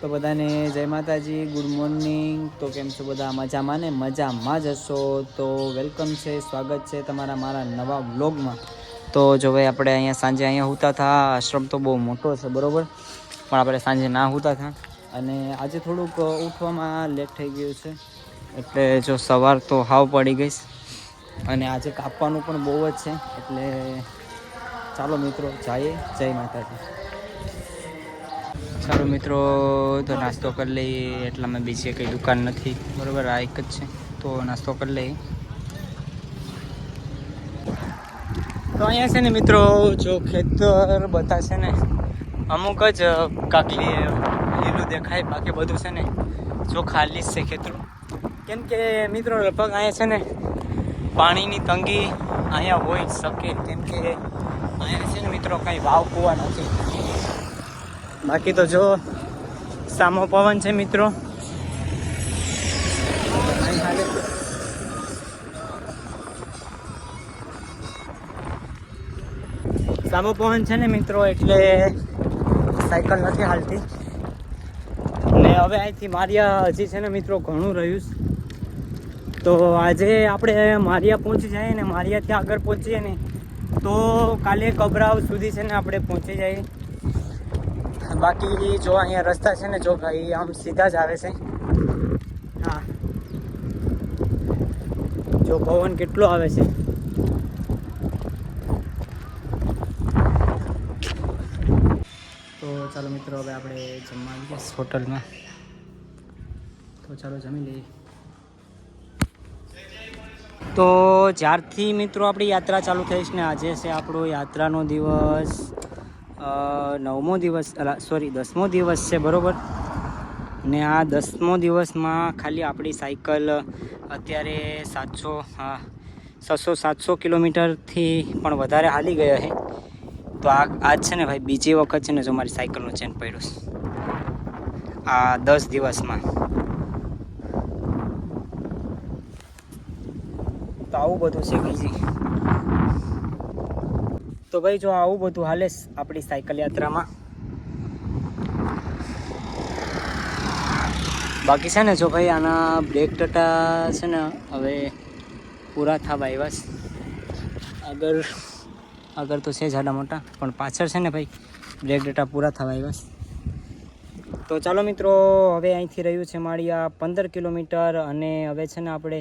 તો બધાને જય માતાજી, ગુડ મોર્નિંગ. તો કેમ છો બધા? મજામાં ને? મજામાં જ હશો. તો વેલકમ છે, સ્વાગત છે તમારા મારા નવા વ્લોગમાં. તો જો ભાઈ, આપણે અહીંયા સાંજે અહીંયા હોતા હતા આશ્રમ તો બહુ મોટો છે, બરાબર? પણ આપણે સાંજે ના હોતા હતા અને આજે થોડુંક ઉઠવામાં લેટ થઈ ગયું છે. એટલે જો સવાર તો હાવ પડી ગઈ અને આજે કાપવાનું પણ બહુ જ છે. એટલે ચાલો મિત્રો, જઈએ. જય માતાજી. ચાલો મિત્રો, તો નાસ્તો કરી લઈએ. એટલામાં બીજી કંઈ દુકાન નથી. બરાબર, આ એક જ છે. તો નાસ્તો કરી લઈએ. તો અહીંયા છે ને મિત્રો, જો ખેતર બધા છે ને, અમુક જ કાકલી લીલું દેખાય, બાકી બધું છે ને, જો ખાલી જ છે ખેતરો. કેમ કે મિત્રો, લગભગ અહીંયા છે ને, પાણીની તંગી અહીંયા હોઈ શકે. કેમ કે અહીંયા છે ને મિત્રો, કંઈ વાવ કૂવા નથી. બાકી તો જો, સામો પવન છે મિત્રો. સામો પવન છે ને મિત્રો, એટલે સાયકલ નથી હાલતી. ને હવે અહીંથી મારિયા હજી છે ને મિત્રો, ઘણું રહ્યું તો આજે આપણે મારિયા પહોંચી જાય ને, મારિયાથી આગળ પહોંચીએ ને, તો કાલે કબરાવ સુધી છે ને આપણે પહોંચી જઈએ. બાકી જો અહીંયા રસ્તા છે ને જો ભાઈ આમ સીધા જ આવે છે. હા. જો પવન કેટલો આવે છે. તો ચાલો મિત્રો હવે આપણે જમવા આવી ગયા હોટલમાં. તો ચાલો જમી લઈએ. તો જ્યારથી મિત્રો આપણી યાત્રા ચાલુ થઈ છે ને આજે છે આપણો યાત્રાનો દિવસ. નવમો દિવસ, અલા સોરી દસમો દિવસ છે, બરાબર? ને આ દસમો દિવસમાં ખાલી આપણી સાયકલ અત્યારે સાતસો છસો, સાતસો કિલોમીટરથી પણ વધારે હાલી ગયા છે તો આ આજ છે ને ભાઈ, બીજી વખત છે ને જો મારી સાયકલનો ચેન પડ્યો આ દસ દિવસમાં. તો આવું બધું છે, બીજી. તો ભાઈ, જો આવું બધું હાલે આપણી સાયકલ યાત્રામાં. બાકી છે ને, જો ભાઈ, આના બ્રેક ટટા છે ને, હવે પૂરા થવા આવ્યા આગળ આગળ તો છે જાડા મોટા, પણ પાછળ છે ને ભાઈ, બ્રેક ડેટા પૂરા થવા આવ્યા તો ચાલો મિત્રો, હવે અહીંથી રહ્યું છે માળિયા પંદર કિલોમીટર અને હવે છે ને આપણે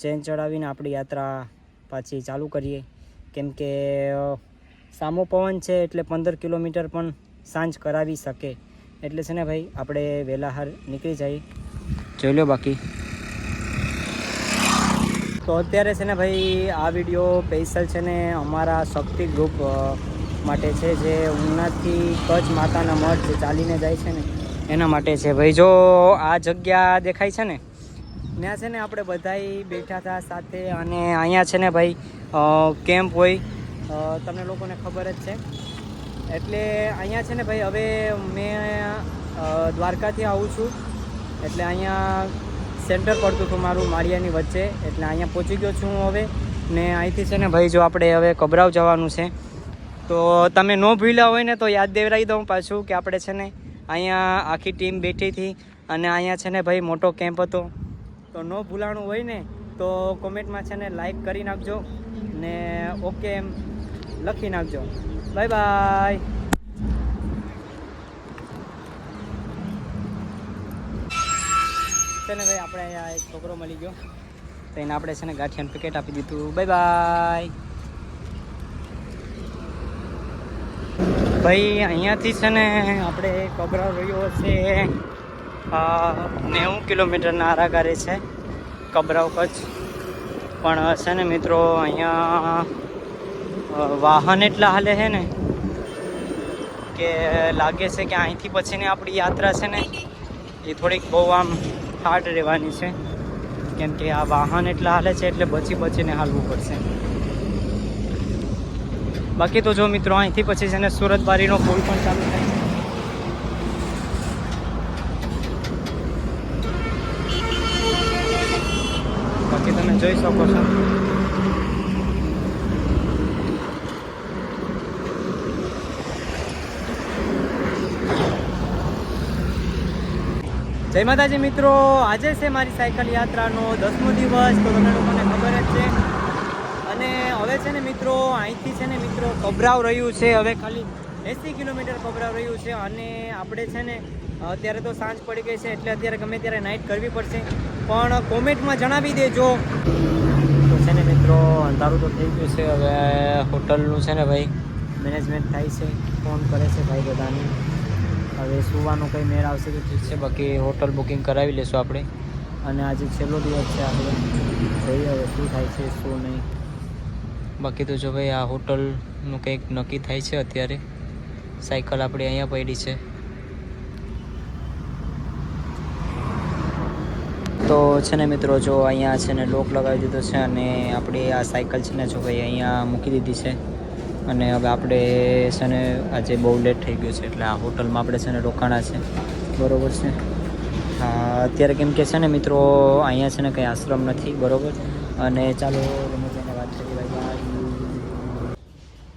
ચેન ચડાવીને આપણી યાત્રા પાછી ચાલુ કરીએ. કેમ કે સામો પવન છે એટલે પંદર કિલોમીટર પણ સાંજ કરાવી શકે. એટલે છે ને ભાઈ, આપણે વહેલાહાર નીકળી જઈએ. જોઈ લો બાકી. તો અત્યારે છે ને ભાઈ, આ વીડિયો સ્પેશિયલ છે ને અમારા શક્તિ ગ્રુપ માટે છે, જે ઉનાથી કચ્છ માતાના મઠ જે ચાલીને જાય છે ને, એના માટે છે. ભાઈ, જો આ જગ્યા દેખાય છે ને? ત્યાં છે ને આપણે બધાય બેઠા હતા સાથે અને અહીંયા છે ને ભાઈ કેમ્પ હોય. તમને લોકોને ખબર જ છે. એટલે અહીંયા છે ને ભાઈ, હવે મેં દ્વારકાથી આવું છું. એટલે અહીંયા સેન્ટર પડતું હતું મારું માળિયાની વચ્ચે. એટલે અહીંયા પહોંચી ગયો છું હું હવે. ને અહીંથી છે ને ભાઈ, જો આપણે હવે કબરાવ જવાનું છે. તો તમે ન ભૂલ્યા હોય ને તો યાદ દેવરાવી દઉં પાછું કે આપણે છે ને અહીંયા આખી ટીમ બેઠી હતી. અને અહીંયા છે ને ભાઈ, મોટો કેમ્પ હતો. તો ન ભૂલાણું હોય ને, તો કોમેન્ટમાં છે ને લાઈક કરી નાખજો ને ઓકે એમ લખી નાખજો. બાય બાય છે ને ભાઈ, આપણે અહીંયા એક છોકરો મળી ગયો. તો એને આપણે છે ને ગાંઠિયાનું પેકેટ આપી દીધું. બાય બાય ભાઈ, અહીંયાથી છે ને આપણે કબરાવ રહ્યો છે નેવું કિલોમીટરના આરાગારે છે, કબરાવ કચ્છ. પણ છે ને મિત્રો, અહીંયા વાહન એટલા હાલે છે ને કે લાગે છે કે અહીંથી પછીની આપણી યાત્રા છે ને, એ થોડીક બહુ આમ હાર્ડ રહેવાની છે. કેમ કે આ વાહન એટલા હાલે છે એટલે બચી બચીને હાલવું પડશે. બાકી તો જો મિત્રો, અહીંથી પછી છે ને સુરત બારીનો પુલ પણ ચાલુ થાય. બાકી તમે જોઈ શકો છો. જય માતાજી મિત્રો, આજે છે મારી સાયકલ યાત્રાનો દસમો દિવસ, તો તમને લોકોને ખબર જ છે. અને હવે છે ને મિત્રો, અહીંથી છે ને મિત્રો કબરાવ રહ્યું છે. હવે ખાલી એંસી કિલોમીટર કબરાવ રહ્યું છે અને આપણે છે ને અત્યારે તો સાંજ પડી ગઈ છે એટલે અત્યારે ગમે ત્યારે નાઇટ કરવી પડશે. પણ કોમેન્ટમાં જણાવી દેજો. તો છે ને મિત્રો અંધારું તો થઈ ગયું છે હવે હોટલનું છે ને ભાઈ? મેનેજમેન્ટ થાય છે ફોન કરે છે ભાઈ બધાને. હવે સુવાનો કંઈ મેળ આવશે તો ઠીક છે. બાકી હોટલ બુકિંગ કરાવી લેશું આપણે. અને આજે છેલ્લો દિવસ છે આપણે. જોઈએ હવે શું થાય છે શું નહીં. બાકી તો જો ભાઈ આ હોટલનું કંઈક નક્કી થાય છે અત્યારે. સાયકલ આપણી અહીંયા પડી છે. તો છે ને મિત્રો, જો અહીંયા છે ને લોક લગાવી દીધો છે અને આપણી આ સાયકલ છે ને જો ભાઈ અહીંયા મૂકી દીધી છે. અને હવે આપણે છે ને આજે બહુ લેટ થઈ ગયું છે, એટલે આ હોટલમાં આપણે છે ને રોકાણા છે. બરોબર છે? અત્યારે કેમ કે છે ને મિત્રો, અહીંયા છે ને કંઈ આશ્રમ નથી, બરોબર? અને ચાલો, ગમે વાત કરી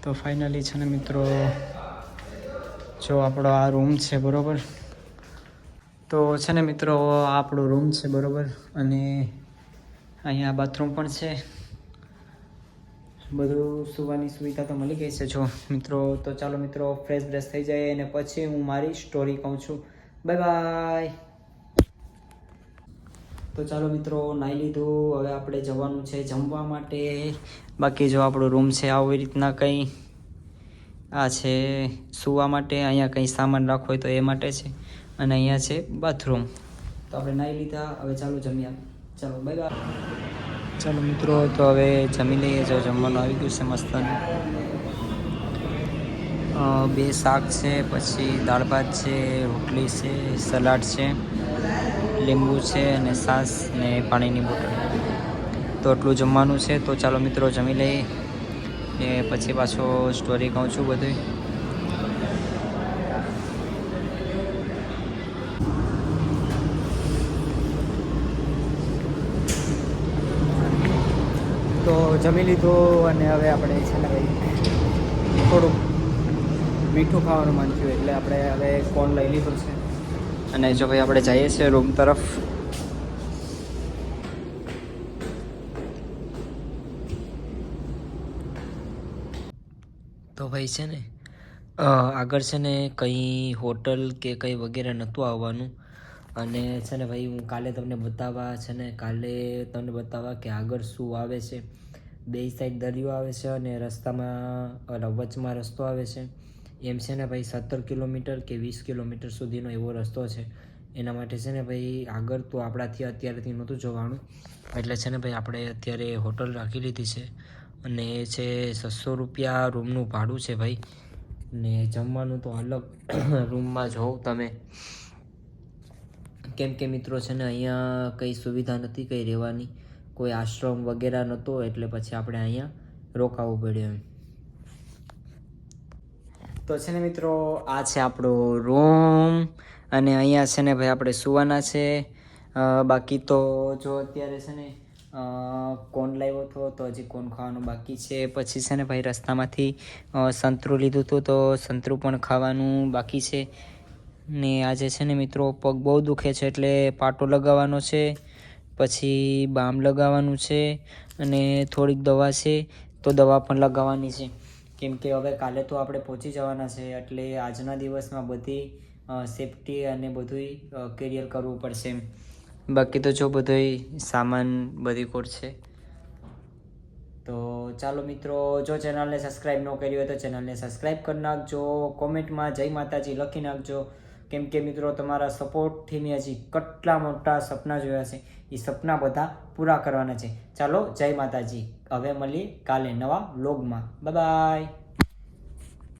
તો ફાઇનલી છે ને મિત્રો જો આપણો આ રૂમ છે, બરોબર? તો છે ને મિત્રો આ આપણો રૂમ છે, બરોબર? અને અહીંયા બાથરૂમ પણ છે. બધું સુવાની સુવિધા તો મળી ગઈ છે, જો. મિત્રો, તો ચાલો મિત્રો ફ્રેશ બ્રેશ થઈ જાય અને પછી હું મારી સ્ટોરી કહું છું. બાય બાય તો ચાલો મિત્રો, નાહી લીધું. હવે આપણે જવાનું છે જમવા માટે. બાકી જો આપણો રૂમ છે, આવી રીતના કંઈ આ છે સૂવા માટે અહીંયા કંઈ સામાન રાખવો હોય તો એ માટે છે. અને અહીંયા છે બાથરૂમ તો આપણે નાહી લીધા, હવે ચાલો જમ્યા ચાલો બાય બાય ચાલો મિત્રો, તો હવે જમી લઈએ. જો જમવાનું આવી ગયું છે મસ્ત બે શાક છે, પછી દાળ ભાત છે, રોટલી છે, સલાડ છે, લીંબુ છે અને સાસ ને પાણીની બોટલ. તો એટલું જમવાનું છે. તો ચાલો મિત્રો, જમી લઈએ. એ પછી પાછો સ્ટોરી કહું છું બધું તો જમી લીધું અને હવે આપણે છે ને ભાઈ થોડુંક મીઠું ખાવાનું મન થયું એટલે આપણે હવે ફોન લઈ લીધો છે. અને જો ભાઈ આપણે જઈએ છીએ રૂમ તરફ. તો ભાઈ છે ને આગળ છે ને કંઈ હોટલ કે કંઈ વગેરે નહોતું આવવાનું. અને છે ને ભાઈ, હું કાલે તમને બતાવવા છે ને, કાલે તમને બતાવવા કે આગળ શું આવે છે. બે સાઈડ દરિયો આવે છે અને રસ્તામાં વચમાં રસ્તો આવે છે. એમ છે ને ભાઈ, સત્તર કિલોમીટર કે વીસ કિલોમીટર સુધીનો એવો રસ્તો છે. એના માટે છે ને ભાઈ, આગળ તો આપણાથી અત્યારેથી નહોતું જોવાનું. એટલે છે ને ભાઈ, આપણે અત્યારે હોટલ રાખી લીધી છે. અને છે છસો રૂપિયા રૂમનું ભાડું છે ભાઈ. ને જમવાનું તો અલગ રૂમમાં જોઉં તમે. કેમ કે મિત્રો છે ને અહીંયા કંઈ સુવિધા નથી, કંઈ રહેવાની. કોઈ આશ્રમ વગેરે નહોતો એટલે પછી આપણે અહીંયા રોકાવું પડ્યું એમ. તો છે ને મિત્રો, આ છે આપણો રૂમ. અને અહીંયા છે ને ભાઈ આપણે સુવાના છે. બાકી તો જો અત્યારે છે ને કોન લાવ્યો હતો? તો હજી કોન ખાવાનું બાકી છે? પછી છે ને ભાઈ રસ્તામાંથી સંતરું લીધું હતું, તો સંતરું પણ ખાવાનું બાકી છે. ને આજે છે ને મિત્રો પગ બહુ દુખે છે, એટલે પાટો લગાવવાનો છે, પછી બામ લગાવવાનું છે, અને થોડીક દવા છે, તો દવા પણ લગાવવાની છે. કેમ કે હવે કાલે તો આપણે પહોંચી જવાના છે, એટલે આજના દિવસમાં બધી સેફટી અને બધુંય કેરિયર કરવું પડશે એમ. બાકી તો જો બધોય સામાન બધી કોટ છે. તો ચાલો મિત્રો, જો ચેનલને સબસ્ક્રાઈબ ન કરી હોય તો ચેનલને સબસ્ક્રાઈબ કરી નાખજો. કોમેન્ટમાં જય માતાજી લખી નાખજો. કેમ કે મિત્રો, તમારા સપોર્ટથી મેં હજી કેટલા મોટા સપના જોયા છે. એ સપના બધા પૂરા કરવાના છે. ચાલો, જય માતાજી. હવે મળીએ કાલે નવા વ્લોગમાં. બાય.